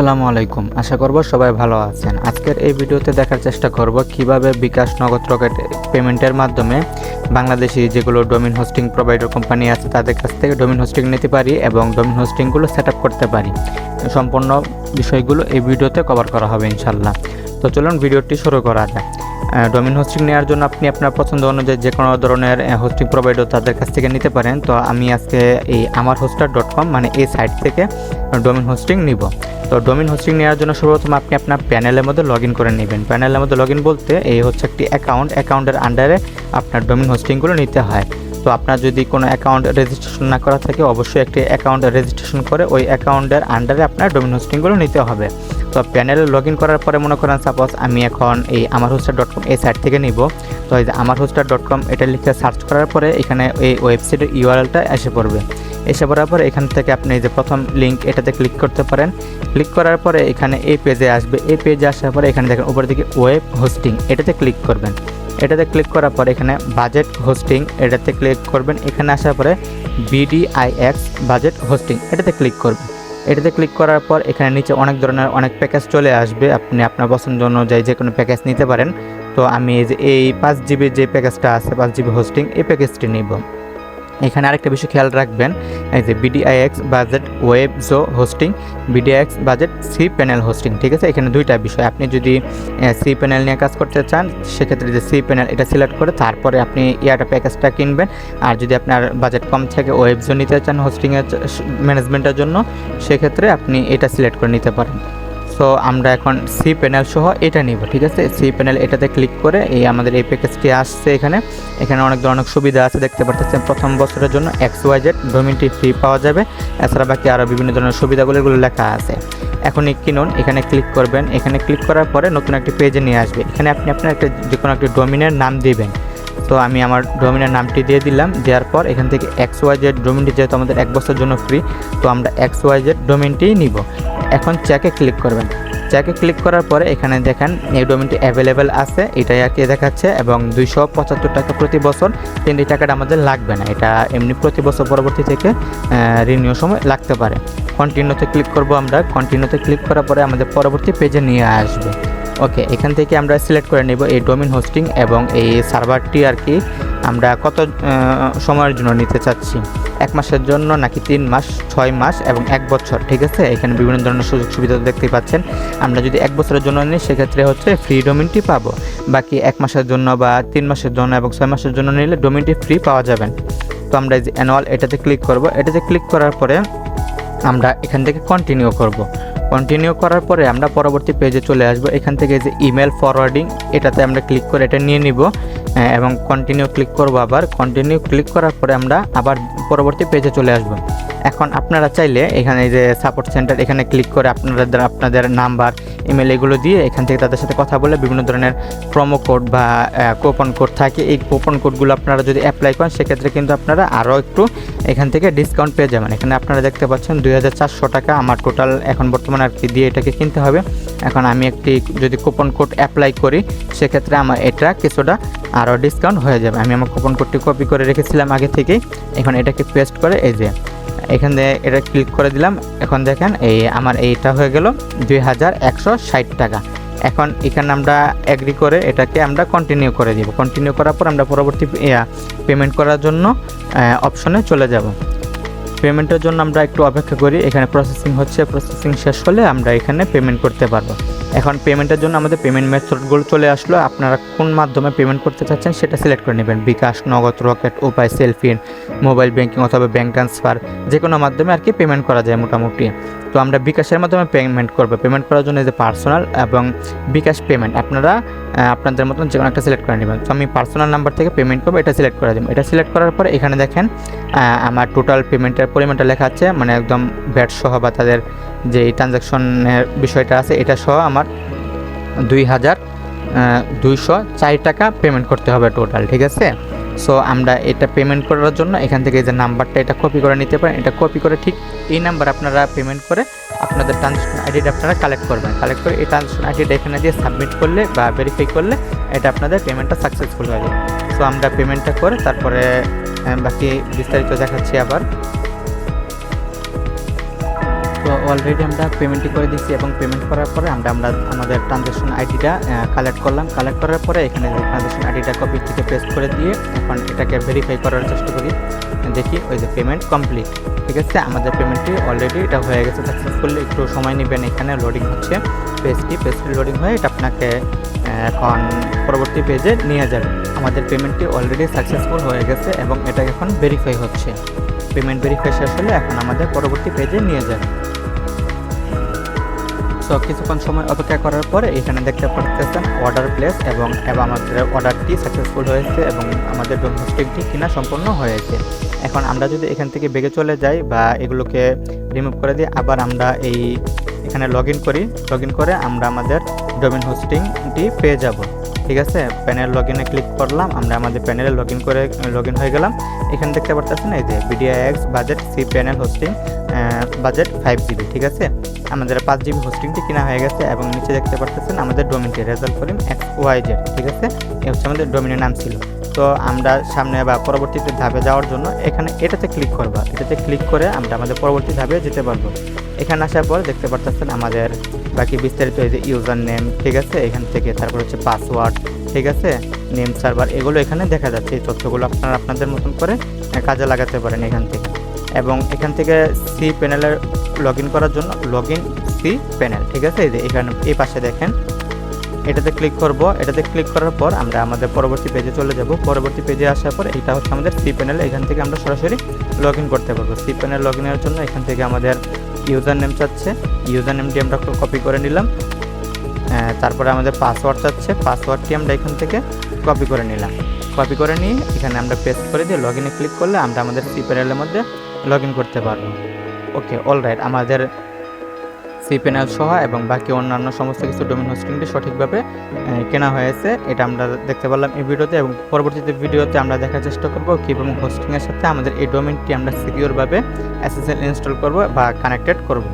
আসসালামু আলাইকুম। আশা করব সবাই ভালো আছেন। আজকের এই ভিডিওতে দেখার চেষ্টা করব কীভাবে বিকাশ নগদ রকেট পেমেন্টের মাধ্যমে বাংলাদেশি যেগুলো ডোমিন হোস্টিং প্রোভাইডার কোম্পানি আছে তাদের কাছ থেকে ডোমিন হোস্টিং নিতে পারি এবং ডোমিন হোস্টিংগুলো সেট আপ করতে পারি। সম্পূর্ণ বিষয়গুলো এই ভিডিওতে কভার করা হবে ইনশাল্লাহ তো চলুন ভিডিওটি শুরু করা যায় ডোমিন হোস্টিং নেওয়ার জন্য আপনি আপনার পছন্দ অনুযায়ী যে কোনো ধরনের হোস্টিং প্রোভাইডার তাদের কাছ থেকে নিতে পারেন। তো আমি আজকে এই আমার হোস্টার ডট কম মানে এই সাইট থেকে ডোমিন হোস্টিং নিব। তো ডোমিন হোস্টিং নেওয়ার জন্য সর্বপ্রথম আপনি আপনার প্যানেলের মধ্যে লগ ইন করে নেবেন। প্যানেলের মধ্যে লগ ইন বলতে এই হচ্ছে একটি অ্যাকাউন্ট অ্যাকাউন্টের আন্ডারে আপনার ডোমিন হোস্টিংগুলো নিতে হয়। তো আপনার যদি কোনো অ্যাকাউন্ট রেজিস্ট্রেশন না করা থাকে, অবশ্যই একটি অ্যাকাউন্ট রেজিস্ট্রেশন করে ওই অ্যাকাউন্টের আন্ডারে আপনার ডোমিন হোস্টিংগুলো নিতে হবে। তো প্যানেলে লগ ইন করার পরে মনে করেন সাপোজ আমি এখন এই আমার হোস্টার ডট কম এই সাইট থেকে নিব। তো এই যে আমার হোস্টার ডট কম এটা লিখে সার্চ করার পরে এখানে এই ওয়েবসাইটের ইউআরএলটা এসে পড়বে। এসে পরে এখান থেকে আপনি যে প্রথম লিঙ্ক এটাতে ক্লিক করতে পারেন। ক্লিক করার পরে এখানে এই পেজে আসবে। এই পেজে আসার পরে এখানে দেখেন উপরের দিকে ওয়েব হোস্টিং এটাতে ক্লিক করবেন। এটাতে ক্লিক করার পর এখানে বাজেট হোস্টিং এটাতে ক্লিক করবেন। এখানে আসার পরে বিডিআইএক্স বাজেট হোস্টিং এটাতে ক্লিক করবেন। এটাতে ক্লিক করার পর এখানে নিচে অনেক ধরনের অনেক প্যাকেজ চলে আসবে। আপনি আপনার পছন্দ অনুযায়ী যে কোনো প্যাকেজ নিতে পারেন। তো আমি এই যে এই পাঁচ জিবি যে প্যাকেজটা আছে, পাঁচ জিবি হোস্টিং এই প্যাকেজটি নিব। এখানে আরেকটা বিষয় খেয়াল রাখবেন, এই যে বিডিআইএক্স বাজেট ওয়েব জো hosting BDIX budget C panel hosting ঠিক আছে? এখানে দুইটা বিষয়, আপনি যদি সি প্যানেল নিয়ে কাজ করতে চান, সেক্ষেত্রে যে সি প্যানেল এটা সিলেক্ট করে তারপরে আপনি ইয়াটা প্যাকেজটা কিনবেন। আর যদি আপনার বাজেট কম থাকে ওয়েব জো নিতে চান হোস্টিংয়ের ম্যানেজমেন্টের জন্য, সেক্ষেত্রে আপনি এটা সিলেক্ট করে নিতে পারেন। সো আমরা এখন সি প্যানেল সহ এটা নিব, ঠিক আছে? সি প্যানেল এটাতে ক্লিক করে এই আমাদের এই প্যাকেজটি আসছে এখানে। এখানে অনেক ধরনের সুবিধা আছে, দেখতে পাচ্ছেন প্রথম বছরের জন্য এক্স ওয়াই জেড ডোমিনটি ফ্রি পাওয়া যাবে। এছাড়া বাকি আরও বিভিন্ন ধরনের সুবিধাগুলো এগুলো লেখা আছে। এখনই কিনুন এখানে ক্লিক করবেন। এখানে ক্লিক করার পরে নতুন একটি পেজে নিয়ে আসবে। এখানে আপনি আপনার একটা যে কোনো একটি ডোমিনের নাম দিবেন। তো আমি আমার ডোমিনের নামটি দিয়ে দিলাম। দেওয়ার পর এখান থেকে এক্স ওয়াই জেড ডোমিনটি যেহেতু আমাদের এক বছর জন্য ফ্রি তো আমরা এক্স ওয়াই জেড ডোমিনটিই নিব। এখন চেকে ক্লিক করবেন। চেকে ক্লিক করার পরে এখানে দেখেন এই ডোমিনটি অ্যাভেলেবেল আছে, এটাই আর কি দেখাচ্ছে এবং দুইশো পঁচাত্তর টাকা প্রতি বছর এই টাকাটা আমাদের লাগবে না। এটা এমনি প্রতি বছর পরবর্তী থেকে রিনিউ সময় লাগতে পারে। কন্টিনিউতে ক্লিক করব আমরা। কন্টিনিউতে ক্লিক করার পরে আমাদের পরবর্তী পেজে নিয়ে আসবে। ওকে এখান থেকে আমরা সিলেক্ট করে নেব এই ডোমিন হোস্টিং এবং এই সার্ভারটি আর কি আমরা কত সময়ের জন্য নিতে চাচ্ছি? এক মাসের জন্য নাকি তিন মাস, ছয় মাস এবং এক বছর, ঠিক আছে? এখানে বিভিন্ন ধরনের সুযোগ সুবিধা দেখতে পাচ্ছেন। আমরা যদি এক বছরের জন্য নিই, সেক্ষেত্রে হচ্ছে ফ্রি ডোমিনটি পাবো। বাকি এক মাসের জন্য বা তিন মাসের জন্য এবং ছয় মাসের জন্য নিলে ডোমিনটি ফ্রি পাওয়া যাবেন তো আমরা এই যে অ্যানুয়াল এটাতে ক্লিক করব। এটাতে ক্লিক করার পরে আমরা এখান থেকে কন্টিনিউ করব। কন্টিনিউ করার পরে আমরা পরবর্তী পেজে চলে আসব। এখান থেকে যে ইমেল ফরওয়ার্ডিং এটাতে আমরা ক্লিক করে এটা নিয়ে নিব। এবং কন্টিনিউ ক্লিক করব আবার। কন্টিনিউ ক্লিক করার পরে আমরা আবার পরবর্তী পেজে চলে আসব। এখন আপনারা চাইলে এখানে যে সাপোর্ট সেন্টার এখানে ক্লিক করে আপনাদের আপনাদের নাম্বার ইমেল এগুলো দিয়ে এখান থেকে তাদের সাথে কথা বলে বিভিন্ন ধরনের প্রোমো কোড বা কোপন কোড থাকে। এই কোপন কোডগুলো আপনারা যদি অ্যাপ্লাই করেন, সেক্ষেত্রে কিন্তু আপনারা আরও একটু এখান থেকে ডিসকাউন্ট পেয়ে যাবেন। এখানে আপনারা দেখতে পাচ্ছেন দুই হাজার চারশো টাকা আমার টোটাল এখন বর্তমানে আর কি দিয়ে এটাকে কিনতে হবে। এখন আমি একটি যদি কুপন কোড অ্যাপ্লাই করি, সেক্ষেত্রে আমার এটা কিছুটা আরও ডিসকাউন্ট হয়ে যাবে। আমি আমার কুপন কোডটি কপি করে রেখেছিলাম আগে থেকেই। এখন এটাকে পেস্ট করে এই যে, এখান থেকে এটা ক্লিক করে দিলাম। এখন দেখেন এই আমার এইটা হয়ে গেল দুই হাজার একশো ষাট টাকা। এখন এখানে আমরা অ্যাগ্রি করে এটাকে আমরা কন্টিনিউ করে দিব। কন্টিনিউ করার পর আমরা পরবর্তী পেমেন্ট করার জন্য অপশনে চলে যাব। পেমেন্টের জন্য আমরা একটু অপেক্ষা করি। এখানে প্রসেসিং হচ্ছে প্রসেসিং শেষ হলে আমরা এখানে পেমেন্ট করতে পারব। এখন পেমেন্টের জন্য আমাদের পেমেন্ট মেথডগুলো চলে আসলো। আপনারা কোন মাধ্যমে পেমেন্ট করতে চাচ্ছেন সেটা সিলেক্ট করে নেবেন। BKash, Nagad, Rocket, Upay CellFin mobile banking অথবা ব্যাঙ্ক ট্রান্সফার যে কোনো মাধ্যমে আর কি পেমেন্ট করা যায় মোটামুটি। তো আমরা বিকাশের মাধ্যমে পেমেন্ট করব। পেমেন্ট করার জন্য যে পার্সোনাল এবং বিকাশ পেমেন্ট আপনারা আপনাদের মতন যে কোনো একটা সিলেক্ট করে নেবেন। তো আমি পার্সোনাল নাম্বার থেকে পেমেন্ট করব, এটা সিলেক্ট করে দেবো। এটা সিলেক্ট করার পরে এখানে দেখেন আমার টোটাল পেমেন্টের পরিমাণটা লেখা আছে মানে একদম ব্যাট সহ বা তাদের যে ট্রানজ্যাকশনের বিষয়টা আছে, এটা সহ আমার দুই হাজার দুইশো চার টাকা পেমেন্ট করতে হবে টোটাল ঠিক আছে? সো আমরা এটা পেমেন্ট করার জন্য এখান থেকে যে নাম্বারটা, এটা কপি করে নিতে পারেন। এটা কপি করে ঠিক এই নাম্বার আপনারা পেমেন্ট করে আপনাদের ট্রানজ্যাকশন আইডিটা আপনারা কালেক্ট করবেন। কালেক্ট করে এই ট্রানজ্যাকশন আইডিটা এখানে দিয়ে সাবমিট করলে বা ভেরিফাই করলে এটা আপনাদের পেমেন্টটা সাকসেসফুল হয়ে যাবে। সো আমরা পেমেন্টটা করে তারপরে বাকি বিস্তারিত দেখাচ্ছি আবার। অলরেডি আমরা পেমেন্টটি করে দিচ্ছি এবং পেমেন্ট করার পরে আমরা আমরা আমাদের ট্রানজ্যাকশন আইডিটা কালেক্ট করলাম। কালেক্ট করার পরে এখানে ট্রানজ্যাকশন আইডিটা কপি থেকে পেস্ট করে দিয়ে এখন এটাকে ভেরিফাই করার চেষ্টা করি। দেখি ওই যে পেমেন্ট কমপ্লিট ঠিক আছে? আমাদের পেমেন্টটি অলরেডি এটা হয়ে গেছে সাকসেসফুলি একটু সময় নেবেন এখানে লোডিং হচ্ছে। পেজটি পেজটি লোডিং হয়ে এটা আপনাকে এখন পরবর্তী পেজে নিয়ে যাবে। আমাদের পেমেন্টটি অলরেডি সাকসেসফুল হয়ে গেছে এবং এটা এখন ভেরিফাই হচ্ছে। পেমেন্ট ভেরিফাই শেষ হলে এখন আমাদের পরবর্তী পেজে নিয়ে যাবে। সো কিছুক্ষণ সময় অপেক্ষা করার পরে এখানে দেখতে পাচ্ছেন অর্ডার প্লেস এবং আমাদের অর্ডারটি সাকসেসফুল হয়েছে এবং আমাদের ডোমেস্টিকটি কিনা সম্পন্ন হয়েছে। এখন আমরা যদি এখান থেকে বেগে চলে যাই বা এগুলোকে রিমুভ করে দিই, আবার আমরা এই এখানে লগ করি। লগ করে আমরা আমাদের ডোমেন হোস্টিংটি পেয়ে যাব। ঠিক আছে? প্যানেল লগ ইনে ক্লিক করলাম, আমরা আমাদের প্যানেলে লগ ইন করে লগ ইন হয়ে গেলাম। এখানে দেখতে পাচ্ছেন এই যে BDIX budget C panel hosting budget five GB ঠিক আছে? আমাদের পাঁচ জিবি হোস্টিংটি কেনা হয়ে গেছে এবং নিচে দেখতে পাচ্ছেন আমাদের ডোমিনটি রেজাল্ট করিম এক্স ওয়াই জেড ঠিক আছে? এ হচ্ছে আমাদের ডোমিনের নাম ছিল। তো আমরা সামনে বা পরবর্তীতে ধাপে যাওয়ার জন্য এখানে এটাতে ক্লিক করব। এটাতে ক্লিক করে আমরা আমাদের পরবর্তী ধাপে যেতে পারব। এখানে আসার পর দেখতে পাচ্ছেন আমাদের বাকি বিস্তারিত এই যে ইউজার নেম ঠিক আছে? এখান থেকে তারপর হচ্ছে পাসওয়ার্ড, ঠিক আছে? নেম, সার্ভার, এগুলো এখানে দেখা যাচ্ছে। এই তথ্যগুলো আপনারা আপনাদের মতন করে কাজে লাগাতে পারেন এখান থেকে। এবং এখান থেকে সি প্যানেলের লগ করার জন্য লগ সি প্যানেল ঠিক আছে? এই যে এখানে এই পাশে দেখেন। এটাতে ক্লিক করব। এটাতে ক্লিক করার পর আমরা আমাদের পরবর্তী পেজে চলে যাব। পরবর্তী পেজে আসার পর এটা হচ্ছে আমাদের সি প্যানেল এখান থেকে আমরা সরাসরি লগ করতে পারব। সি প্যানেল লগ জন্য এখান থেকে আমাদের ইউজার নেম চাচ্ছে। ইউজার নেমটি আমরা কপি করে নিলাম। তারপরে আমাদের পাসওয়ার্ড চাচ্ছে। পাসওয়ার্ডটি আমরা এখান থেকে কপি করে নিলাম। কপি করে নিয়ে এখানে আমরা পেস্ট করে দিয়ে লগ ইনে ক্লিক করলে আমরা আমাদের সি মধ্যে লগ ইন করতে পারব। ওকে অলরাইট আমাদের সি প্যানেল সহ এবং বাকি অন্যান্য সমস্ত কিছু ডোমেন হোস্টিংটি সঠিকভাবে কেনা হয়েছে। এটা আমরা দেখতে পারলাম এই ভিডিওতে এবং পরবর্তীতে ভিডিওতে আমরা দেখার চেষ্টা করব কীভাবে হোস্টিংয়ের সাথে আমাদের এই ডোমেনটি আমরা সিকিউরভাবে এসএসএল ইনস্টল করব বা কানেক্টেড করব।